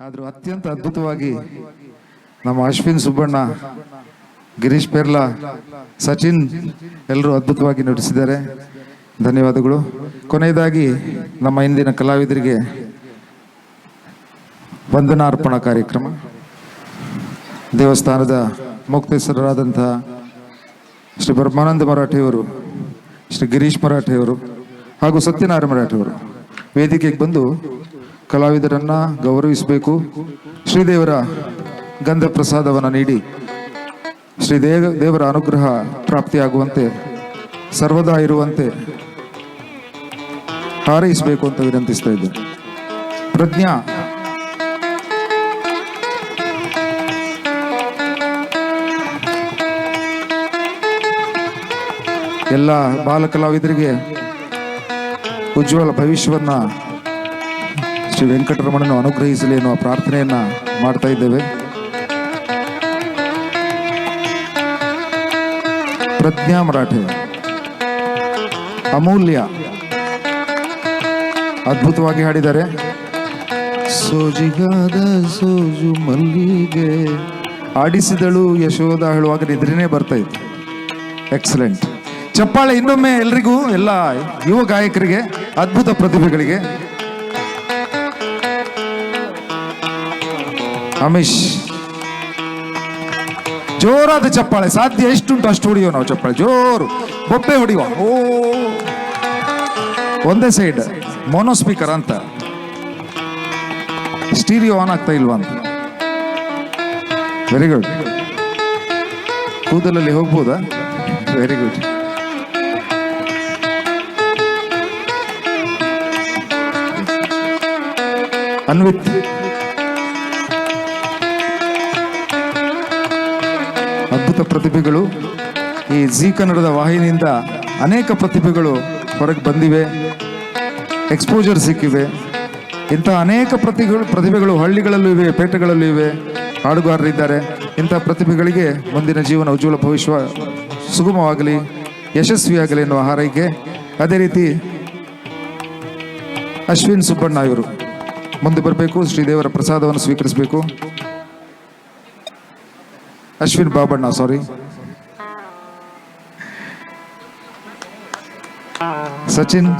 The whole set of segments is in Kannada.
ಆದರೂ ಅತ್ಯಂತ ಅದ್ಭುತವಾಗಿ ನಮ್ಮ ಅಶ್ವಿನ್ ಸುಬ್ಬಣ್ಣ, ಗಿರೀಶ್ ಪೆರ್ಲಾ, ಸಚಿನ್ ಎಲ್ಲರೂ ಅದ್ಭುತವಾಗಿ ನಟಿಸಿದ್ದಾರೆ. ಧನ್ಯವಾದಗಳು. ಕೊನೆಯದಾಗಿ ನಮ್ಮ ಇಂದಿನ ಕಲಾವಿದರಿಗೆ ವಂದನಾರ್ಪಣಾ ಕಾರ್ಯಕ್ರಮ. ದೇವಸ್ಥಾನದ ಮುಕ್ತೇಶ್ವರರಾದಂತಹ ಶ್ರೀ ಬ್ರಹ್ಮಾನಂದ ಮರಾಠಿಯವರು, ಶ್ರೀ ಗಿರೀಶ್ ಮರಾಠಿಯವರು ಹಾಗೂ ಸತ್ಯನಾರಾಯಣ ಮರಾಠಿಯವರು ವೇದಿಕೆಗೆ ಬಂದು ಕಲಾವಿದರನ್ನ ಗೌರವಿಸಬೇಕು. ಶ್ರೀದೇವರ ಗಂಧ ಪ್ರಸಾದವನ್ನು ನೀಡಿ. ಶ್ರೀ ದೇವ ದೇವರ ಅನುಗ್ರಹ ಪ್ರಾಪ್ತಿಯಾಗುವಂತೆ, ಸರ್ವದಾ ಇರುವಂತೆ ಹಾರೈಸಬೇಕು ಅಂತ ವಿನಂತಿಸ್ತಾ ಇದ್ದೆ ಪ್ರಜ್ಞಾ. ಎಲ್ಲ ಬಾಲ ಕಲಾವಿದರಿಗೆ ಉಜ್ವಲ ಭವಿಷ್ಯವನ್ನ ಶ್ರೀ ವೆಂಕಟರಮಣನು ಅನುಗ್ರಹಿಸಲಿ ಎನ್ನುವ ಪ್ರಾರ್ಥನೆಯನ್ನ ಮಾಡ್ತಾ ಇದ್ದೇವೆ. ಪ್ರಜ್ಞಾ ಮರಾಠೆ ಅಮೂಲ್ಯ ಅದ್ಭುತವಾಗಿ ಹಾಡಿದ್ದಾರೆ. ಸೋಜಿಗಾದ ಸೋಜು ಮಲ್ಲಿಗೆ ಆಡಿಸಿದಳು ಯಶೋಧ ಹೇಳುವಾಗ ನಿದ್ರೆನೇ ಬರ್ತಾ ಇತ್ತು. ಎಕ್ಸಲೆಂಟ್ ಚಪ್ಪಾಳೆ ಇನ್ನೊಮ್ಮೆ ಎಲ್ರಿಗೂ, ಎಲ್ಲ ಯುವ ಗಾಯಕರಿಗೆ, ಅದ್ಭುತ ಪ್ರತಿಭೆಗಳಿಗೆ ಅಮಿಶ್ ಜೋರಾದ ಚಪ್ಪಾಳೆ. ಸಾಧ್ಯ ಎಷ್ಟುಂಟು ಅಷ್ಟು ಹೊಡಿಯೋ ನಾವು ಚಪ್ಪಾಳೆ. ಜೋರು. ಬೊಬ್ಬೆ ಹೊಡಿಯುವ ಓ. ಒಂದೇ ಸೈಡ್. ಮೊನೋ ಸ್ಪೀಕರ್ ಅಂತ. ಸ್ಟೀರಿಯೋ ಆನ್ ಆಗ್ತಾ ಇಲ್ವಾ ಅಂತ. ವೆರಿ ಗುಡ್ ಕೂದಲಲ್ಲಿ ಹೋಗ್ಬೋದಾ? Very good Anvith. ಅದ್ಭುತ ಪ್ರತಿಭೆಗಳು ಈ ಜಿ ಕನ್ನಡದ ವಾಹಿನಿಯಿಂದ ಅನೇಕ ಪ್ರತಿಭೆಗಳು ಹೊರಗೆ ಬಂದಿವೆ ಎಕ್ಸ್ಪೋಜರ್ ಸಿಕ್ಕಿವೆ. ಇಂಥ ಅನೇಕ ಪ್ರತಿಗಳು, ಪ್ರತಿಭೆಗಳು ಹಳ್ಳಿಗಳಲ್ಲೂ ಇವೆ, ಪೇಟೆಗಳಲ್ಲೂ ಇವೆ. ಹಾಡುಗಾರರಿದ್ದಾರೆ ಇಂಥ ಪ್ರತಿಭೆಗಳಿಗೆ ಮುಂದಿನ ಜೀವನ ಉಜ್ವಲ ಭವಿಷ್ಯ ಸುಗಮವಾಗಲಿ, ಯಶಸ್ವಿಯಾಗಲಿ ಎನ್ನುವ ಹಾರೈಕೆ. ಅದೇ ರೀತಿ ಅಶ್ವಿನ್ ಸುಬ್ಬಣ್ಣ ಇವರು. ಮುಂದೆ ಬರಬೇಕು, ಶ್ರೀದೇವರ ಪ್ರಸಾದವನ್ನು ಸ್ವೀಕರಿಸಬೇಕು. ಅಶ್ವಿನ್ ಬಾಬಣ್ಣ ಸಾರಿ ಸಚಿನ್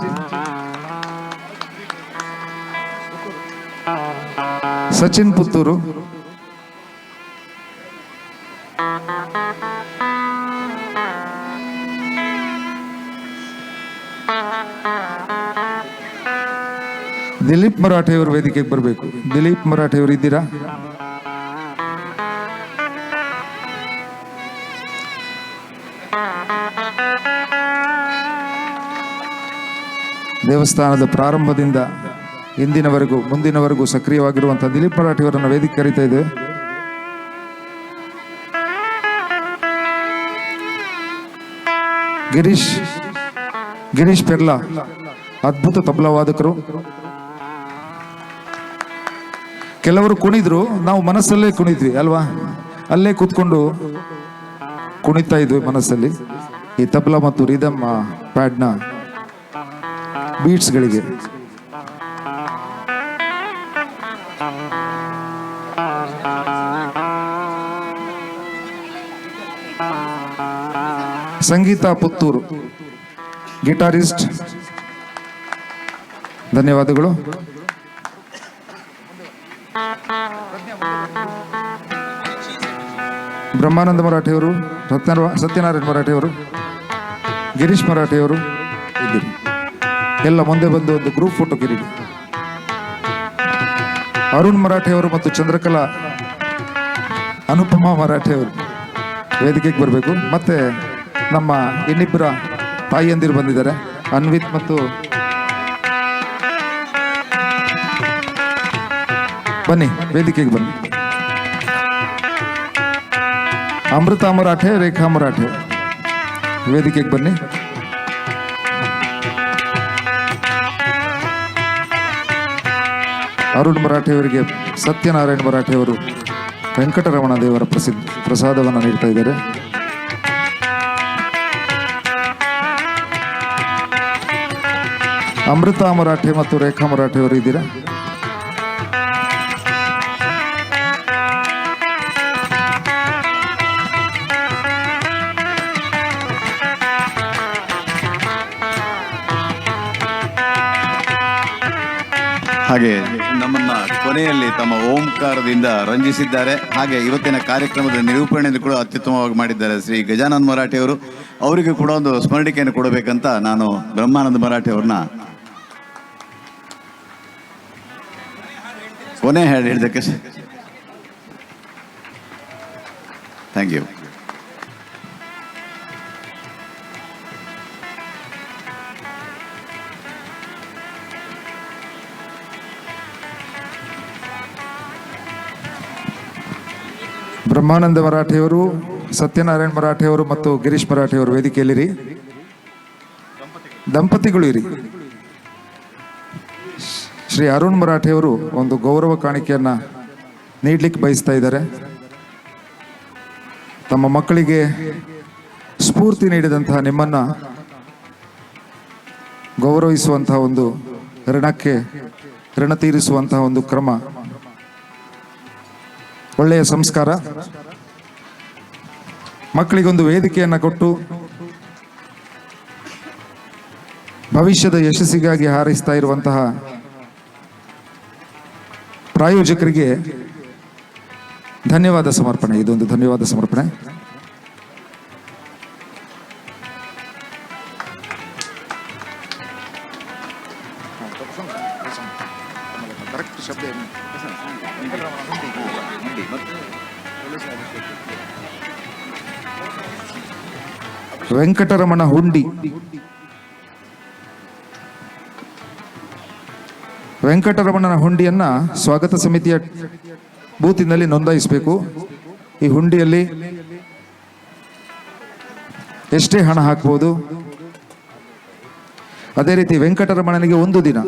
ಸಚಿನ್ ಪುತ್ತೂರು ದಿಲೀಪ್ ಮರಾಠೆ ಅವರು ವೇದಿಕೆಗೆ ಬರಬೇಕು ದಿಲೀಪ್ ಮರಾಠೆ ಅವರು ಇದ್ದೀರಾ ದೇವಸ್ಥಾನದ ಪ್ರಾರಂಭದಿಂದ ಇಂದಿನವರೆಗೂ, ಮುಂದಿನವರೆಗೂ ಸಕ್ರಿಯವಾಗಿರುವಂಥ ದಿಲೀಪ್ ಮರಾಠಿ ಅವರನ್ನು ವೇದಿಕೆ ಕರೀತಾ ಇದೆ. ಗಿರೀಶ್ ಗಿರೀಶ್ ಪೆರ್ಲಾ, ಅದ್ಭುತ ತಬಲಾವಾದಕರು. ಕೆಲವರು ಕುಣಿದ್ರು, ನಾವು ಮನಸ್ಸಲ್ಲೇ ಕುಣಿದ್ವಿ, ಅಲ್ವಾ? ಅಲ್ಲೇ ಕೂತ್ಕೊಂಡು ಕುಣಿತಾ ಇದ್ವಿ ಮನಸ್ಸಲ್ಲಿ. ಈ ತಬಲಾ ಮತ್ತು ರಿದಮ್ ಪ್ಯಾಡ್ನ ಬೀಟ್ಸ್ಗಳಿಗೆ ಸಂಗೀತ ಪುತ್ತೂರು. ಗಿಟಾರಿಸ್ಟ್. ಧನ್ಯವಾದಗಳು. ಬ್ರಹ್ಮಾನಂದ ಮರಾಠಿಯವರು ಸತ್ಯ ಸತ್ಯನಾರಾಯಣ ಮರಾಠಿಯವರು ಗಿರೀಶ್ ಮರಾಠಿಯವರು ಇದ್ದೀರಿ. ಎಲ್ಲ ಮುಂದೆ ಬಂದು ಒಂದು ಗ್ರೂಪ್ ಫೋಟೋ ಕಿರಿ ಅರುಣ್ ಮರಾಠೆಯವರು ಮತ್ತು ಚಂದ್ರಕಲಾ ಅನುಪಮಾ ಅವರು ವೇದಿಕೆಗೆ ಬರಬೇಕು. ಮತ್ತೆ ನಮ್ಮ ಇನ್ನಿಬ್ಬರ ತಾಯಿಯಂದಿರು ಬಂದಿದ್ದಾರೆ, ಅನ್ವಿತ್ ಮತ್ತು ಬನ್ನಿ, ವೇದಿಕೆಗೆ ಬನ್ನಿ. ಅಮೃತ ಮರಾಠೆ, ರೇಖಾ ಮರಾಠೆ ವೇದಿಕೆಗೆ ಬನ್ನಿ. ಅರುಣ್ ಮರಾಠೆಯವರಿಗೆ ಸತ್ಯನಾರಾಯಣ ಮರಾಠೆ ಅವರು ವೆಂಕಟರಮಣ ದೇವರ ಪ್ರಸಿದ್ಧ ಪ್ರಸಾದವನ್ನು ನೀಡ್ತಾ ಇದ್ದಾರೆ. ಅಮೃತ ಮರಾಠೆ ಮತ್ತು ರೇಖಾ ಮರಾಠೆಯವರು ಇದ್ದೀರಾ? ಹಾಗೆ ನಮ್ಮನ್ನ ಕೊನೆಯಲ್ಲಿ ತಮ್ಮ ಓಂಕಾರದಿಂದ ರಂಜಿಸಿದ್ದಾರೆ. ಹಾಗೆ ಇವತ್ತಿನ ಕಾರ್ಯಕ್ರಮದ ನಿರೂಪಣೆಯನ್ನು ಕೂಡ ಅತ್ಯುತ್ತಮವಾಗಿ ಮಾಡಿದ್ದಾರೆ ಶ್ರೀ ಗಜಾನಂದ ಮರಾಠಿ ಅವರು ಅವರಿಗೆ ಕೂಡ ಒಂದು ಸ್ಮರಣಿಕೆಯನ್ನು ಕೊಡಬೇಕಂತ ನಾನು ಬ್ರಹ್ಮಾನಂದ ಮರಾಠಿ ಅವ್ರನ್ನ ಕೊನೆ ಹೇಳಿ ಹೇಳಿದ್ದಕ್ಕೆ ಥ್ಯಾಂಕ್ ಯು ಬ್ರಹ್ಮಾನಂದ ಮರಾಠಿಯವರು, ಸತ್ಯನಾರಾಯಣ ಮರಾಠಿಯವರು ಮತ್ತು ಗಿರೀಶ್ ಮರಾಠಿಯವರು ವೇದಿಕೆಯಲ್ಲಿರಿ. ದಂಪತಿಗಳು ಇರಿ. ಶ್ರೀ ಅರುಣ್ ಮರಾಠಿಯವರು ಒಂದು ಗೌರವ ಕಾಣಿಕೆಯನ್ನ ನೀಡ್ಲಿಕ್ಕೆ ಬಯಸ್ತಾ ಇದ್ದಾರೆ. ತಮ್ಮ ಮಕ್ಕಳಿಗೆ ಸ್ಫೂರ್ತಿ ನೀಡಿದಂತಹ ನಿಮ್ಮನ್ನ ಗೌರವಿಸುವಂತಹ ಒಂದು ಋಣಕ್ಕೆ ಋಣ ತೀರಿಸುವಂತಹ ಒಂದು ಕ್ರಮ ಒಳ್ಳೆಯ ಸಂಸ್ಕಾರ. ಮಕ್ಕಳಿಗೊಂದು ವೇದಿಕೆಯನ್ನು ಕೊಟ್ಟು ಭವಿಷ್ಯದ ಯಶಸ್ಸಿಗಾಗಿ ಹಾರೈಸ್ತಾ ಇರುವಂತಹ ಪ್ರಾಯೋಜಕರಿಗೆ ಧನ್ಯವಾದ ಸಮರ್ಪಣೆ. ಇದೊಂದು ಧನ್ಯವಾದ ಸಮರ್ಪಣೆ. ವೆಂಕಟರಮಣ ಹುಂಡಿ. ವೆಂಕಟರಮಣನ ಹುಂಡಿಯನ್ನ ಸ್ವಾಗತ ಸಮಿತಿಯ ಬೂತಿನಲ್ಲಿ ನೋಂದಾಯಿಸಬೇಕು. ಈ ಹುಂಡಿಯಲ್ಲಿ ಎಷ್ಟೇ ಹಣ ಹಾಕ್ಬೋದು. ಅದೇ ರೀತಿ ವೆಂಕಟರಮಣನಿಗೆ ಒಂದು ದಿನ.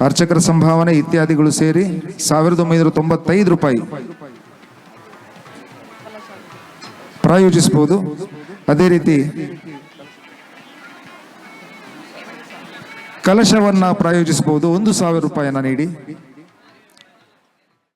ಅರ್ಚಕರ ಸಂಭಾವನೆ ಇತ್ಯಾದಿಗಳು ಸೇರಿ ಸಾವಿರದ ಒಂಬೈನೂರ ತೊಂಬತ್ತೈದು ರೂಪಾಯಿ. ಪ್ರಾಯೋಜಿಸಬಹುದು. ಅದೇ ರೀತಿ ಕಲಶವನ್ನ ಪ್ರಾಯೋಜಿಸಬಹುದು. ಒಂದು ಸಾವಿರ ರೂಪಾಯಿಯನ್ನ ನೀಡಿ.